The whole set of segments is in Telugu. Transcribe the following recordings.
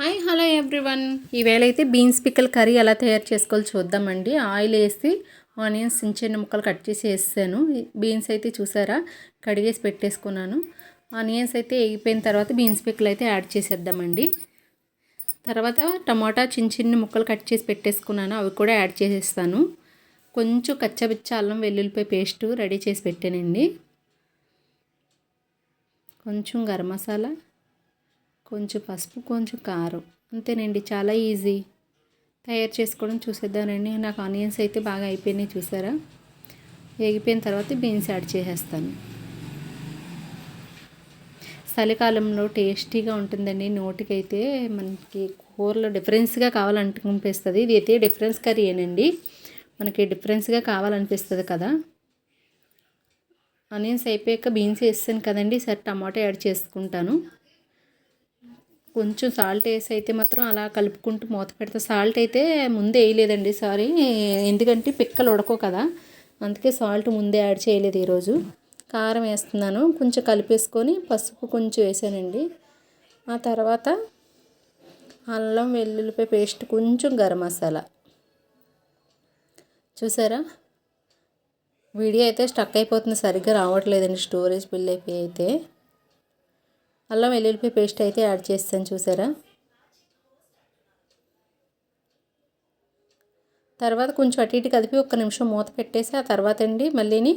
Hi hello everyone. ఈవేళ అయితే బీన్స్ పిక్కల్ కర్రీ ఎలా తయారు చేసుకోవాలో చూద్దామండి. ఆయిల్ వేసి ఆనియన్స్ చిన్న చిన్న ముక్కలు కట్ చేసి వేసాను. బీన్స్ అయితే చూసారా? కడిగేసి పెట్టేసుకున్నాను. ఆనియన్స్ అయితే వేగిపోయిన తర్వాత బీన్స్ పిక్కలు అయితే యాడ్ చేసేద్దామండి. తర్వాత టమాటా చిన్న చిన్న ముక్కలు కట్ చేసి పెట్టేసుకున్నాను. అవి కూడా యాడ్ చేసేస్తాను. కొంచెం కచ్చబిచ్చ అల్లం వెల్లుల్లిపాయ పేస్ట్ రెడీ చేసి పెట్టానండి. కొంచెం గరం మసాలా కొంచెం పసుపు కొంచెం కారం. అంతేనండి చాలా ఈజీ. తయారు చేసుకోవడం చూసేద్దానండి నాకు ఆనియన్స్ అయితే బాగా అయిపోయినాయి చూసారా? వేగిపోయిన తర్వాత బీన్స్ యాడ్ చేసేస్తాను. చలికాలంలో టేస్టీగా ఉంటుందండి. నోటికైతే మనకి కూరలో డిఫరెన్స్గా కావాలనిపిస్తుంది ఇది అయితే డిఫరెన్స్ కర్రీ ఏనండి. మనకి డిఫరెన్స్గా కావాలనిపిస్తుంది కదా. ఆనియన్స్ అయిపోయాక బీన్స్ వేస్తాను కదండి. సరే టమాటో యాడ్ చేసుకుంటాను. కొంచెం సాల్ట్ వేసి అయితే మాత్రం అలా కలుపుకుంటూ మూత పెడతా. సాల్ట్ అయితే ముందే వేయలేదండి సారీ. ఎందుకంటే పిక్కలు ఉడకో కదా. అందుకే సాల్ట్ ముందే యాడ్ చేయలేదు ఈరోజు. కారం వేస్తున్నాను. కొంచెం కలిపేసుకొని పసుపు కొంచెం వేసానండి. ఆ తర్వాత అల్లం వెల్లుల్లిపాయ పేస్ట్ కొంచెం గరం మసాలా. చూసారా? వీడియో అయితే స్టక్ అయిపోతుంది. సరిగ్గా రావట్లేదండి స్టోరేజ్ బిల్ అయిపోయి అయితే. అల్లం వెల్లుల్లిపాయ పేస్ట్ అయితే యాడ్ చేస్తాను చూసారా? తర్వాత కొంచెం అటు ఇటు కదిపి ఒక్క నిమిషం మూత పెట్టేసి ఆ తర్వాత అండి మళ్ళీని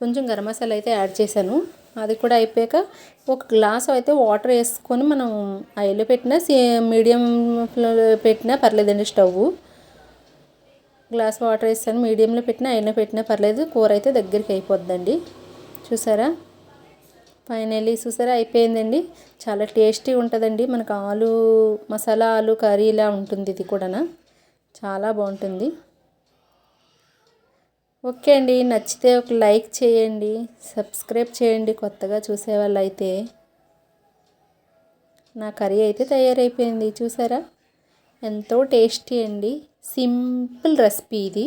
కొంచెం గరం మసాలా అయితే యాడ్ చేశాను. అది కూడా అయిపోయాక ఒక గ్లాస్ అయితే వాటర్ వేసుకొని మనం ఆయిల్ పెట్టినా మీడియం పెట్టినా పర్లేదండి స్టవ్. గ్లాస్ వాటర్ వేస్తాను మీడియంలో పెట్టినా అయినా పెట్టినా పర్లేదు కూర అయితే దగ్గరికి అయిపోద్దండి. చూసారా? ఫైనల్లీ చూసారా అయిపోయిందండి. చాలా టేస్టీ ఉంటుందండి. మనకు ఆలు మసాలా ఆలు కర్రీలా ఉంటుంది ఇది కూడా చాలా బాగుంటుంది. ఓకే అండి నచ్చితే ఒక లైక్ చేయండి సబ్స్క్రైబ్ చేయండి. కొత్తగా చూసేవాళ్ళు అయితే నా కర్రీ అయితే తయారైపోయింది చూసారా. ఎంతో టేస్టీ అండి. సింపుల్ రెసిపీ ఇది.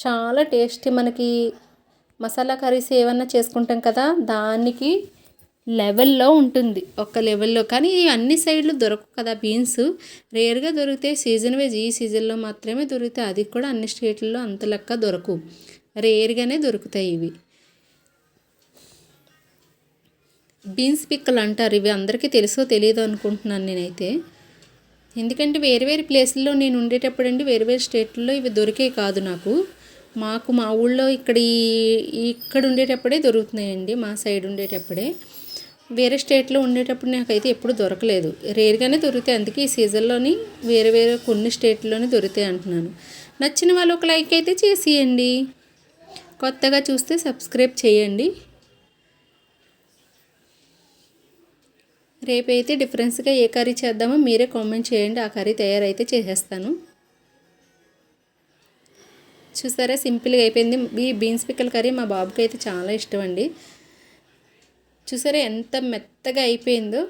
చాలా టేస్టీ మనకి మసాలా కర్రీస్ ఏమన్నా చేసుకుంటాం కదా దానికి లెవెల్లో ఉంటుంది. ఒక లెవెల్లో. కానీ అన్ని సైడ్లు దొరకవు కదా బీన్స్. రేర్గా దొరికితే సీజన్ వైజ్ ఈ సీజన్లో మాత్రమే దొరికితే అది కూడా అన్ని స్టేట్లలో అంత లెక్క దొరకవు. రేర్గానే దొరుకుతాయి ఇవి. బీన్స్ పిక్కలు అంటారు. ఇవి అందరికీ తెలుసో తెలియదు అనుకుంటున్నాను నేనైతే. ఎందుకంటే వేరే వేరే ప్లేసుల్లో నేను ఉండేటప్పుడు అండి వేరే వేరే స్టేట్లలో ఇవి దొరికే కాదు నాకు. మాకు మా ఊళ్ళో ఇక్కడ ఇక్కడ ఉండేటప్పుడే దొరుకుతున్నాయండి మా సైడ్ ఉండేటప్పుడే. వేరే స్టేట్లో ఉండేటప్పుడు నాకైతే ఎప్పుడు దొరకలేదు. రేర్గానే దొరుకుతాయి అందుకే ఈ సీజన్లోని వేరే వేరే కొన్ని స్టేట్లోనే దొరుకుతాయి అంటున్నాను. నచ్చిన వాళ్ళు ఒక లైక్ అయితే చేసేయండి. కొత్తగా చూస్తే సబ్స్క్రైబ్ చేయండి. రేపైతే డిఫరెన్స్గా ఏ కర్రీ చేద్దామో మీరే కామెంట్ చేయండి ఆ కర్రీ తయారైతే చేసేస్తాను. చూసారా? సింపుల్గా అయిపోయింది. ఈ బీన్స్ పిక్కల కర్రీ మా బాబుకి అయితే చాలా ఇష్టం అండి చూసారా ఎంత మెత్తగా అయిపోయిందో?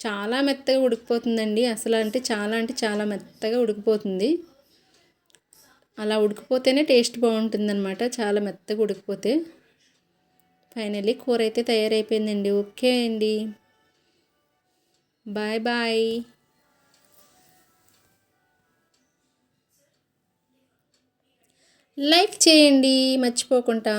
చాలా మెత్తగా ఉడికిపోతుందండి. అసలు అంటే చాలా అంటే చాలా మెత్తగా ఉడికిపోతుంది. అలా ఉడికిపోతేనే టేస్ట్ బాగుంటుందన్నమాట. చాలా మెత్తగా ఉడికిపోతే. ఫైనల్లీ కూర అయితే తయారైపోయిందండి. ఓకే అండి. Bye bye. లైక్ చేయండి. మర్చిపోకుండా.